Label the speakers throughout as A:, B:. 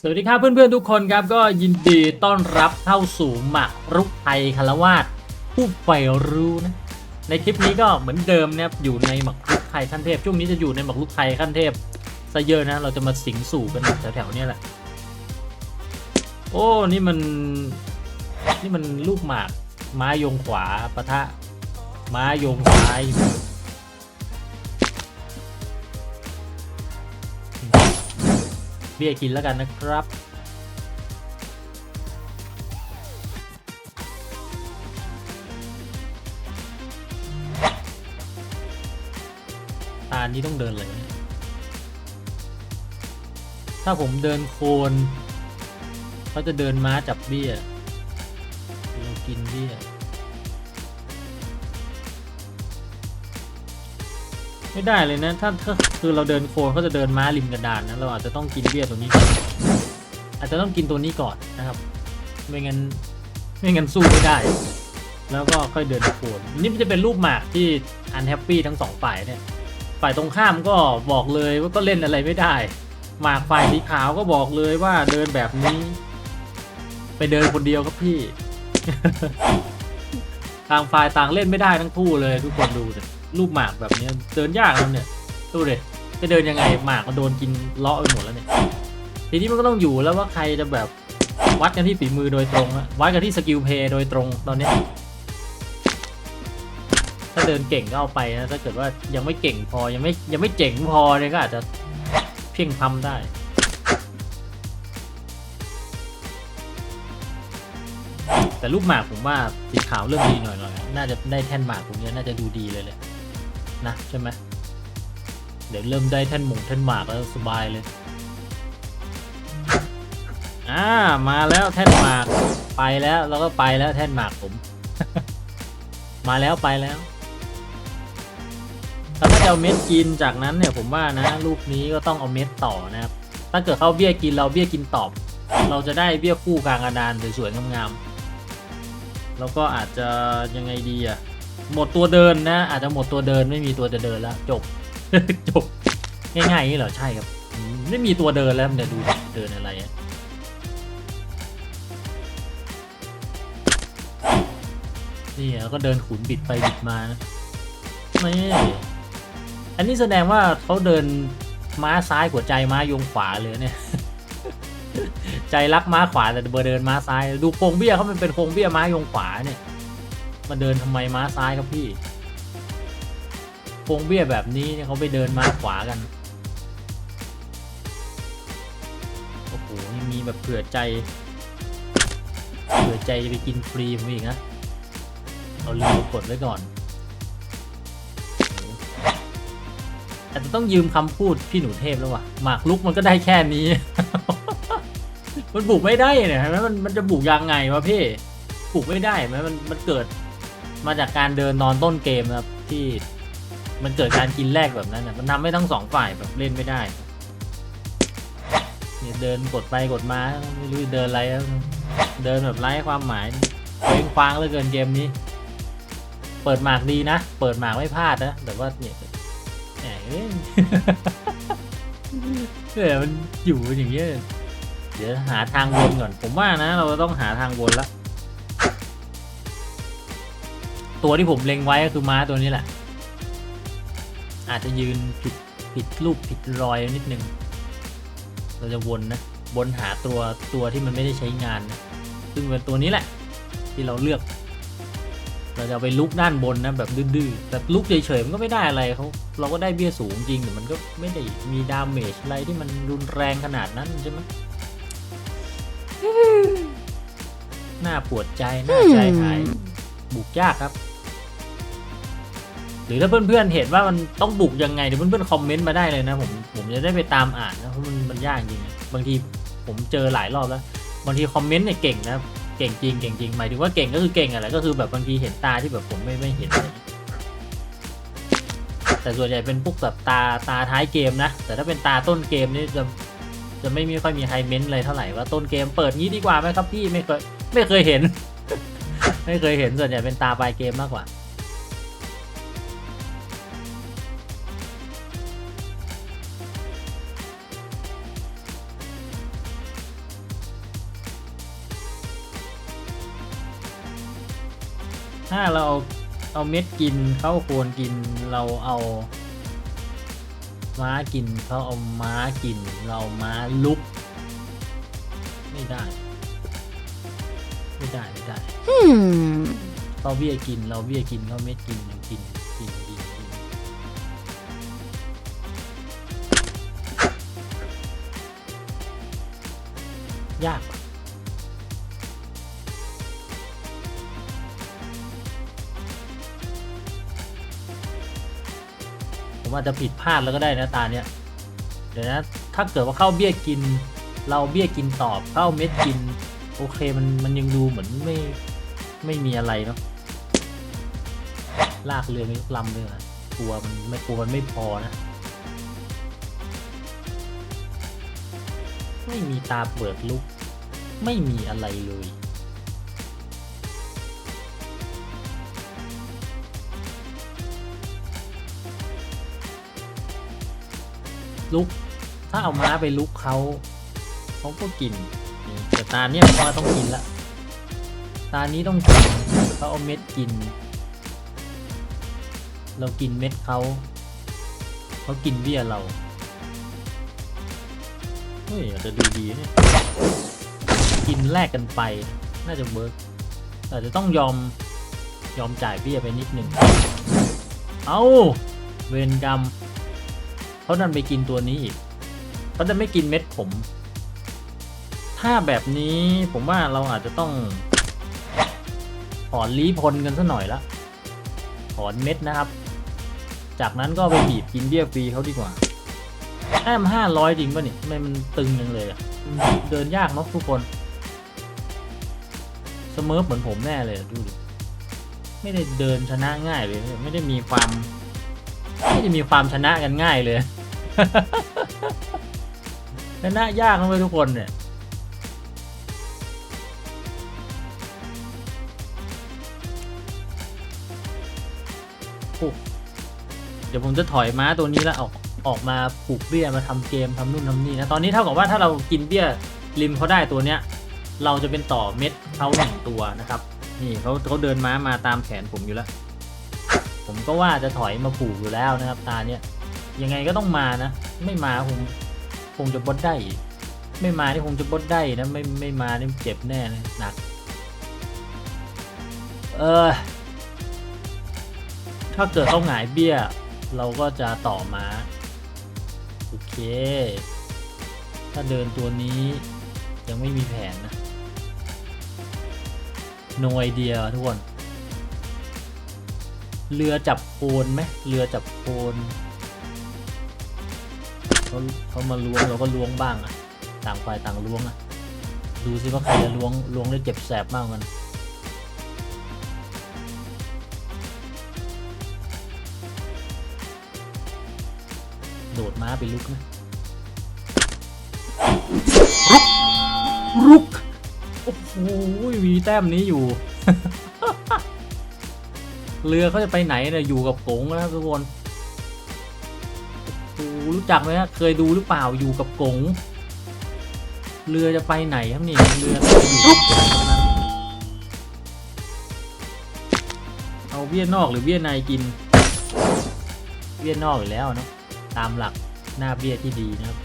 A: สวัสดีครับเพื่อนๆทุกคนครับก็ยินดีต้อนรับเข้าสู่หมักรุกไทยคารวาสผู้ใฝ่รู้นะในคลิปนี้ก็เหมือนเดิมนะครับอยู่ในหมักรุกไทยขั้นเทพช่วงนี้จะอยู่ในหมักรุกไทยขั้นเทพซะเยอะนะเราจะมาสิงสู่กันแถวๆนี้แหละ โอ้นี่มันนี่มันลูกหมาก ม้ายงขวาปะทะ ม้ายงซ้าย เบี้ยกินแล้วกันนะครับตานี้ต้องเดินเลย ถ้าผมเดินโคนเขาจะเดินม้าจับเบี้ยเรากินเบี้ย ไม่ได้เลยนะถ้าถ้าคือเราเดินโคนเขาจะเดินม้าริมกระดานนะเราอาจจะต้องกินเบี้ยตัวนี้ก่อนอาจจะต้องกินตัวนี้ก่อนนะครับ ไม่งั้นไม่งั้นสู้ไม่ได้ แล้วก็ค่อยเดินโคนนี่จะเป็นรูปหมากที่อันแฮปปี้ทั้งสองฝ่ายเนี่ยฝ่ายตรงข้ามก็บอกเลยว่าก็เล่นอะไรไม่ได้ หมากฝ่ายสีขาวก็บอกเลยว่าเดินแบบนี้ ไปเดินคนเดียวครับพี่ ต่างฝ่ายต่างเล่นไม่ได้ทั้งคู่เลยทุกคนดูสิ รูปหมากแบบนี้เดินยากแล้วเนี่ยดูเลยจะเดินยังไงหมากมันโดนกินเลาะไปหมดแล้วเนี่ยทีนี้มันก็ต้องอยู่แล้วว่าใครจะแบบวัดกันที่ฝีมือโดยตรงวัดกันที่สกิลเพย์โดยตรงตอนเนี้ยถ้าเดินเก่งก็เอาไปนะถ้าเกิดว่ายังไม่เก่งพอยังไม่ยังไม่เจ๋งพอเนี่ยก็อาจจะเพียงพำได้แต่รูปหมากผมว่าสีขาวเริ่มดีหน่อยหน่อยน่าจะได้แท่นหมากตรงเนี้ยน่าจะดูดีเลยเลย นะใช่ไหมเดี๋ยวเริ่มได้แท่นหมงแท่นหมากแล้วสบายเลยอ่ามาแล้วแท่นหมากไปแล้วแล้วก็ไปแล้วแท่นหมากผม มาแล้วไปแล้วถ้าจะเอาเม็ดกินจากนั้นเนี่ยผมว่านะลูกนี้ก็ต้องเอาเม็ดต่อนะครับถ้าเกิดเขาเบี้ยกินเราเบี้ยกินตอบ เราจะได้เบี้ยคู่กลางกระดานสวยๆงามๆแล้วก็อาจจะยังไงดีอะ หมดตัวเดินนะ อาจจะหมดตัวเดินไม่มีตัวจะเดินแล้ว จบ จบ ง่ายๆอย่างนี้เหรอใช่ครับ ไม่มีตัวเดินแล้วมันจะดูเดินอะไรอะนี่แล้วก็เดินขุนบิดไปบิดมานะไม่อันนี้แสดงว่าเขาเดินม้าซ้ายหัวใจม้ายงขวาเลยเนี่ย ใจรักม้าขวาแต่เบอร์เดินม้าซ้าย ดูโครงเบี้ยเขามันเป็นโครงเบี้ยม้ายงขวาเนี่ย มาเดินทำไมม้าซ้ายครับพี่โครงเบี้ยแบบนี้เนี่ยเขาไปเดินม้าขวากันโอ้โหยังมีแบบเผื่อใจเผื่อใจจะไปกินฟรีผมอีกนะเอาลืมกดไว้ก่อนอาจจะต้องยืมคำพูดพี่หนูเทพแล้ววะหมากลุกมันก็ได้แค่นี้ มันบุกไม่ได้เนี่ยเห็นไหมมันมันจะบุกยังไงวะพี่บุกไม่ได้ไหมมันมันเกิด มาจากการเดินนอนต้นเกมนะครับที่มันเกิดการกินแรกแบบนั้นนะมันทำให้ทั้งสองฝ่ายแบบเล่นไม่ได้เนี่ยเดินกดไปกดมาไม่รู้เดินอะไรเดินแบบไร้ความหมายเคว้งคว้างเหลือเกินเกมนี้ เปิดหมากดีนะ เปิดหมากไม่พลาดนะแต่ว่าเนี่ยแหมเนี่ยมันอยู่อย่างเงี้ยเดี๋ยวหาทางวนก่อน ผมว่านะ เราต้องหาทางวนละ ตัวที่ผมเล็งไว้ก็คือม้าตัวนี้แหละ อาจจะยืนผิดผิดรูปผิดรอยนิดนึง เราจะวนนะวนหาตัวตัวที่มันไม่ได้ใช้งานนะซึ่งเป็นตัวนี้แหละ ที่เราเลือก เราจะเอาไปลุกด้านบนนะแบบดื้อๆแต่ลุกเฉยๆมันก็ไม่ได้อะไรเขาเราก็ได้เบี้ยสูงจริงแต่มันก็ไม่ได้มีดาเมจอะไรที่มันรุนแรงขนาดนั้นใช่ไหมหน้าปวดใจหน้าใจหายบุกยากครับ หรือถ้าเพื่อนๆเห็นว่ามันต้องบุกยังไงเดี๋ยวเพื่อนๆคอมเมนต์มาได้เลยนะผมผมจะได้ไปตามอ่านนะเพราะมันมันยากจริงบางทีผมเจอหลายรอบแล้วบางทีคอมเมนต์เนี่ยเก่งนะเก่งจริงเก่งจริงหมายถึงว่าเก่งก็คือเก่งอะไรก็คือแบบบางทีเห็นตาที่แบบผมไม่ไม่เห็นเงี้ยแต่ส่วนใหญ่เป็นพวกแบบตาตาท้ายเกมนะ แต่ถ้าเป็นตาต้นเกมนี่จะจะไม่มีค่อยมีใครเม้นอะไรเท่าไหร่ว่าต้นเกมเปิดงี้ดีกว่าไหมครับพี่ไม่เคยไม่เคยเห็น ไม่เคยเห็นส่วนใหญ่เป็นตาปลายเกมมากกว่า ถ้าเราเอาเอาเม็ดกินเขาโคนกินเราเอา ม้ากินเขาเอาม้ากิน เราเอาม้าลุก ไม่ได้ ไม่ได้ไม่ได้
B: Hmm.
A: เขาเบี้ยกิน เราเบี้ยกินเขาเม็ดกินกินกินกินกินยาก ผมอาจจะผิดพลาดแล้วก็ได้นะตาเนี้ยเดี๋ยวนะถ้าเกิดว่าเข้าเบี้ยกิน เราเบี้ยกินตอบเข้าเม็ดกิน โอเคมันมันยังดูเหมือนไม่ไม่มีอะไรเนาะลากเรือไม่ลุกลำเลยนะกลัวมันไม่กลัวมันไม่พอนะไม่มีตาเปิดลุก ไม่มีอะไรเลย ลุก ถ้าเอาม้าไปลุกเขาเขาก็กินแต่ตาเนี้ยผมว่าต้องกินละตานี้ต้องกินเขาเอาเม็ดกิน เรากินเม็ดเขาเขากินเบี้ยเราเฮ้ยอาจจะดูดีเนี่ยกินแลกกันไป น่าจะเวิร์กแต่จะต้องยอมยอมจ่ายเบี้ยไปนิดหนึ่งเอาเวรกรรม เขาดันไปกินตัวนี้อีกเขาจะไม่กินเม็ดผม ถ้าแบบนี้ผมว่าเราอาจจะต้องถอนลีพลกันซะหน่อยละถอนเม็ดนะครับ จากนั้นก็ไปบีบกินเบี้ยฟรีเขาดีกว่าแอมห้าร้อยจริงป่ะนี่ทำไมมันตึงยังเลยอะเดินยากเนาะทุกคนเสมอเหมือนผมแน่เลยดูดิไม่ได้เดินชนะง่ายเลย ไม่ได้มีความ ไม่ได้มีความชนะกันง่ายเลย ชนะยากนะเว้ยทุกคนเนี่ยเดี๋ยวผมจะถอยม้าตัวนี้แล้วออกออกมาผูกเบี้ยมาทำเกมทำนู่นทำนี่นะ ตอนนี้เท่ากับว่าถ้าเรากินเบี้ยริมเขาได้ตัวเนี้ย เราจะเป็นต่อเม็ดเขาหนึ่งตัวนะครับ นี่เขาเขาเดินม้ามาตามแขนผมอยู่แล้ว ผมก็ว่าจะถอยมาผูกอยู่แล้วนะครับตาเนี้ย ยังไงก็ต้องมานะ ไม่มาคงคงจะบดได้ ไม่มานี่คงจะบดได้นะ ไม่ไม่มานี่เจ็บแน่นะหนัก เออ ถ้าเกิดเขาหงายเบี้ย เราก็จะต่อมาโอเค ถ้าเดินตัวนี้ยังไม่มีแผนนะ no idea ทุกคน เรือจับโคนไหมเรือจับโคน เขาเขามาล้วงเราก็ล้วงบ้างอะต่างฝ่ายต่างล้วงอะดูสิว่าใครจะล้วงล้วงได้เจ็บแสบมากกว่ากันโดดม้าไปลุกนะรุกรุกโอ้โหมีแต้มนี้อยู่ เรือเขาจะไปไหนเนี่ยอยู่กับกงนะครับทุกคนโอ้โห รู้จักไหมฮะเคยดูหรือเปล่าอยู่กับกงเรือจะไปไหนครับนี่เรือต้อยู่กับกงเท่านั้นเอาเวียนนอกหรือเวียนในกินเวียนนอกอยู่แล้วเนาะตามหลักหน้าเบี้ยที่ดีนะครับ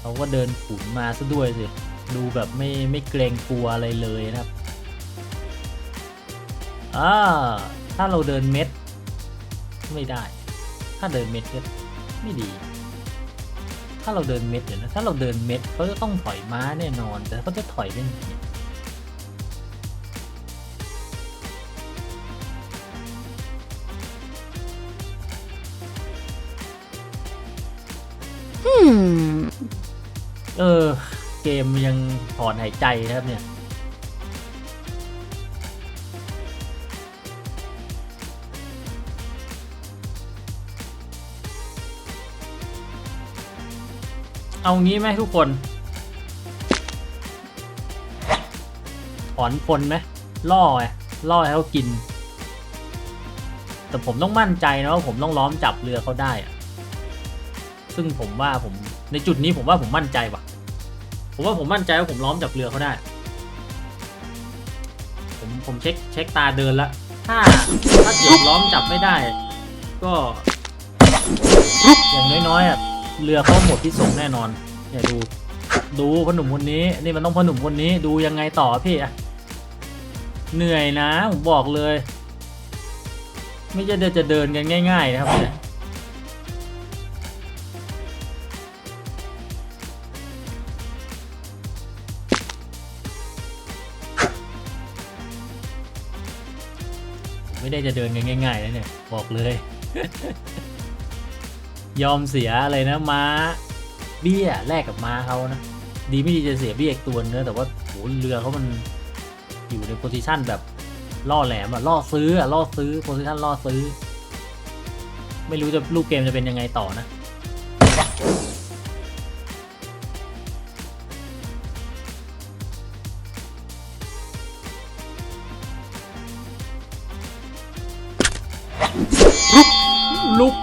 A: เขาก็เดินขุนมาซะด้วยสิดูแบบไม่ไม่เกรงกลัวอะไรเลยนะครับอ่าถ้าเราเดินเม็ด ไม่ได้ ถ้าเดินเม็ดก็ไม่ดี ถ้าเราเดินเม็ดเดี๋ยวนะ ถ้าเราเดินเม็ดเขาจะต้องถอยม้าแน่นอน แต่เขาจะถอยได้ไงเนี่ย
B: Hmm.
A: เออ เกมยังถอนหายใจนะครับเนี่ย เอางี้ไหมทุกคนถอนคนไหมล่อไงล่อให้เขากิน แต่ผมต้องมั่นใจนะว่าผมต้องล้อมจับเรือเขาได้อะซึ่งผมว่าผมในจุดนี้ผมว่าผมมั่นใจว่ะ ผมว่าผมมั่นใจว่าผมล้อมจับเรือเขาได้ ผมผมเช็คเช็คตาเดินล้วถ้าถ้าเกิดล้อมจับไม่ได้ ก็อย่างน้อยๆอะ เรือเขาหมดที่ส่งแน่นอนเนี่ยดู ดูพอหนุ่มคนนี้ นี่มันต้องพอหนุ่มคนนี้ดูยังไงต่อพี่อะเหนื่อยนะผมบอกเลย ไม่ใช่เดินจะเดินกันง่าย ๆ นะครับเนี่ยไม่ได้จะเดินกันง่ายๆนะเนี่ย บอกเลย ยอมเสียอะไรนะม้า เบี้ยแลกกับม้าเขานะ ดีไม่ดีจะเสียเบี้ยอีกตัวเนื้อะแต่ว่าโหเรือเขามันอยู่ในโพซิชันแบบล่อแหลมอะล่อซื้ออะล่อซื้อโพซิชันล่อซื้อ ไม่รู้จะรูปเกมจะเป็นยังไงต่อนะลุก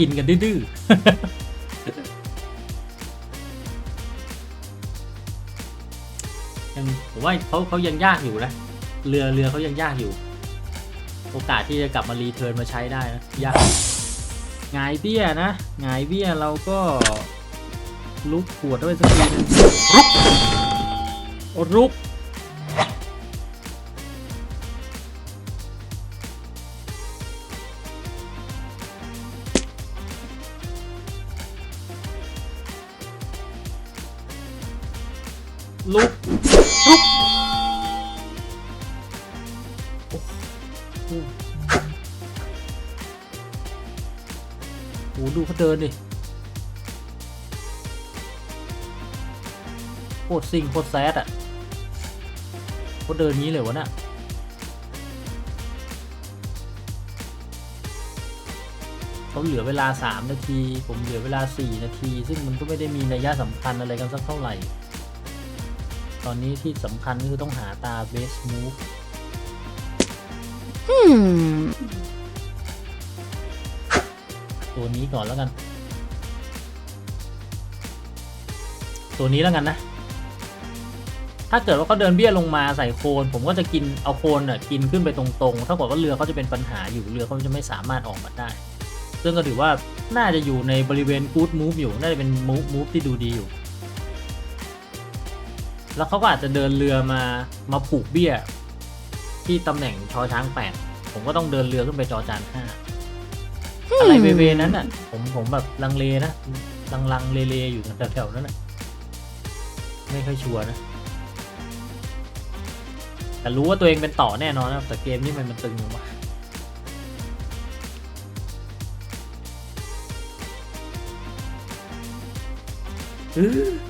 A: กดกินกันดื้อๆยังผมว่าเขาเขายังยากอยู่นะ เรือเรือเขายังยากอยู่ โอกาสที่จะกลับมารีเทิร์นมาใช้ได้นะยากหงายเบี้ยนะหงายเบี้ยเราก็ลุกขวดด้วยสักทีนึงรุกรุก ลุกลุกโอ้โหดูเขาเดินดิโคตรซิงโคตรแซดอะเขาเดินงี้เลยวะน่ะเขาเหลือเวลา 3 นาที ผมเหลือเวลา 4 นาที ซึ่งมันก็ไม่ได้มีนัยะสำคัญอะไรกันสักเท่าไหร่ ตอนนี้ที่สำคัญก็คือต้องหาตาเบสมูฟตัวนี้ก่อนแล้วกัน ตัวนี้แล้วกันนะ ถ้าเกิดว่าเขาเดินเบี้ยลงมาใส่โคน ผมก็จะกินเอาโคนอะกินขึ้นไปตรงๆ ถ้ากิดว่าเรือเขาจะเป็นปัญหาอยู่เรือเขาจะไม่สามารถออกมาได้ ซึ่งก็ถือว่าน่าจะอยู่ในบริเวณ good move อยู่ น่าจะเป็น move move ที่ดูดีอยู่ แล้วเขาก็อาจจะเดินเรือมามาผูกเบี้ย ที่ตำแหน่งชอช้างแปดผมก็ต้องเดินเรือขึ้นไปจอจานห้าอะไรเวเวนั้นอะ ผมผมแบบลังเลนะลังลังเลเลอยู่แถวๆนั้นอะ ไม่ค่อยชัวร์นะ แต่รู้ว่าตัวเองเป็นต่อแน่นอนนะแต่เกมนี้มันมันตึงอยู่ะอื้อ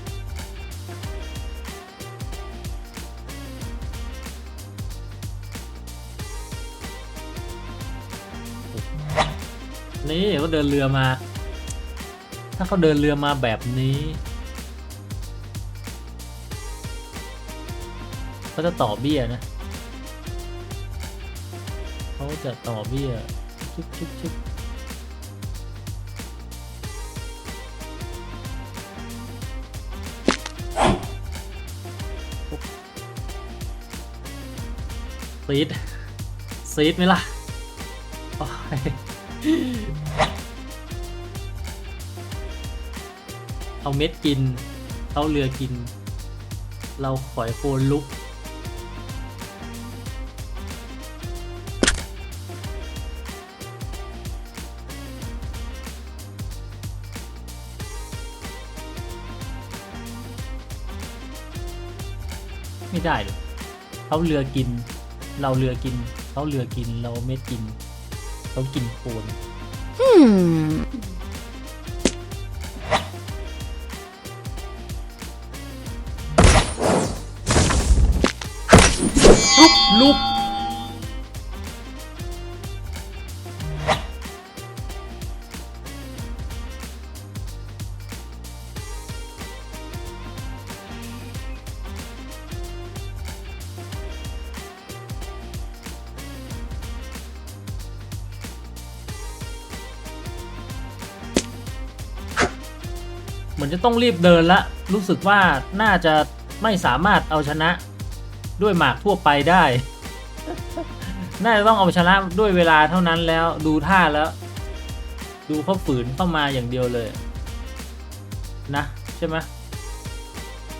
A: นี่เขาเดินเรือมา ถ้าเขาเดินเรือมาแบบนี้เขาจะต่อเบี้ยนะเขาจะต่อเบี้ยชุบชุบชุบซีดซีดไหมล่ะ เอาเม็ดกิน เอาเรือกิน เราขอยโคนลุก ไม่ได้เลยเขาเรือกิน เราเรือกินเขาเรือกิน เราเม็ดกิน เขากินโคน
B: Hmm.
A: ลุก มือนจะต้องรีบเดินละ รู้สึกว่าน่าจะไม่สามารถเอาชนะด้วยหมากทั่วไปได้ น่าจะต้องเอาชนะด้วยเวลาเท่านั้นแล้วดูท่าแล้ว ดูเขาฝืนเข้ามาอย่างเดียวเลยนะใช่ไหม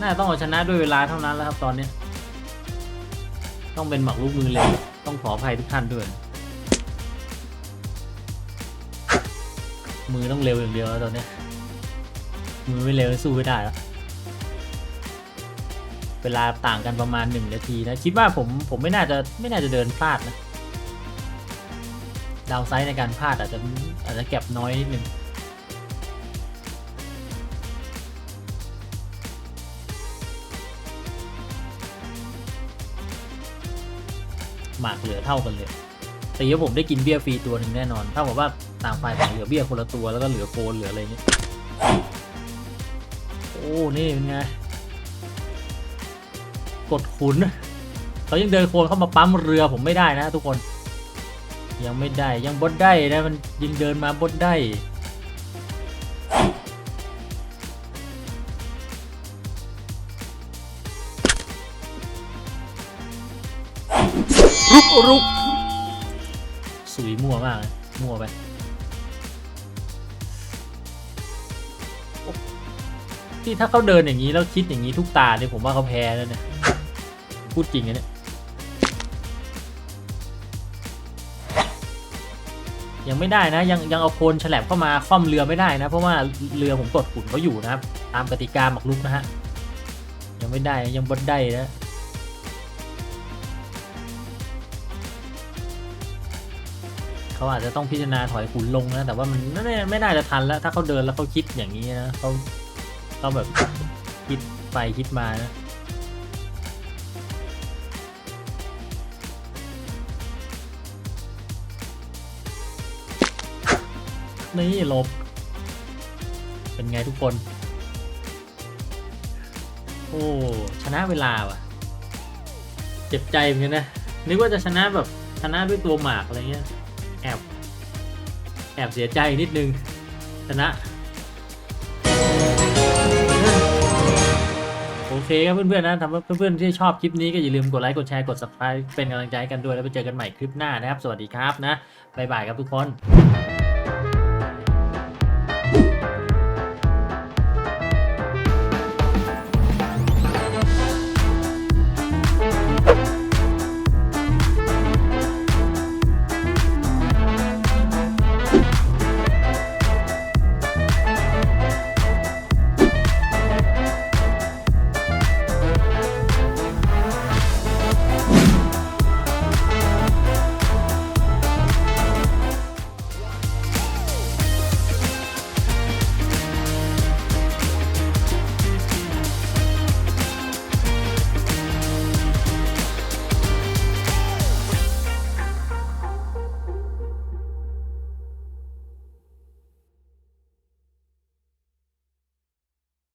A: น่าจะต้องเอาชนะด้วยเวลาเท่านั้นแล้วครับตอนนี้ ต้องเป็นหมักลูกมือเลยต้องขออภัยทุกท่านด้วย มือต้องเร็วอย่างเดียวแล้วตอนนี้ มือไม่เร็วสู้ไม่ได้แล้วเวลาต่างกันประมาณหนึ่งนาทีนะ คิดว่าผมผมไม่น่าจะไม่น่าจะเดินพลาดนะ ดาวไซด์ในการพลาดอาจจะอาจจะเก็บน้อยนิดนึงหมากเหลือเท่ากันเลย แต่ว่าผมได้กินเบี้ยฟรีตัวหนึ่งแน่นอน ถ้าบอกว่าต่างฝ่ายต่างเหลือเบี้ยคนละตัวแล้วก็เหลือโฟนเหลืออะไรเงี้ย โอ้ นี่เป็นไง กดขุนเขายังเดินโคนเข้ามาปั๊มเรือผมไม่ได้นะ ทุกคน ยังไม่ได้ยังบดได้นะมันยิงเดินมาบดได้รุกรุกสุยมั่วมากเลยมั่วไป ที่ถ้าเขาเดินอย่างนี้แล้วคิดอย่างนี้ทุกตาเนี่ยผมว่าเขาแพ้แล้วเนี่ยพูดจริงนะเนี่ยยังไม่ได้นะยังยังเอาโคนฉลับเข้ามาคว่ำเรือไม่ได้นะ เพราะว่าเรือผมกดขุนเขาอยู่นะครับ ตามกติกาหมักลุกนะฮะยังไม่ได้ยังบดได้นะเขาอาจจะต้องพิจารณาถอยขุนลงนะแต่ว่ามันไม่ไม่น่าจะทันแล้ว ถ้าเขาเดินแล้วเขาคิดอย่างนี้นะเขา เขาแบบคิดไปคิดมานะนี่ลบ เป็นไงทุกคน โอ้ ชนะเวลาว่ะ เจ็บใจเหมือนกันนะ นึกว่าจะชนะแบบชนะด้วยตัวหมากอะไรเงี้ย แอบ แอบเสียใจนิดนึง ชนะ เคครับเพื่อนๆนะทำเพื่อนๆที่ชอบคลิปนี้ก็อย่าลืมกดไลค์กดแชร์กด subscribe เป็นกำลังใจกันด้วยแล้วไปเจอกันใหม่คลิปหน้านะครับ สวัสดีครับนะบ๊ายบายครับทุกคน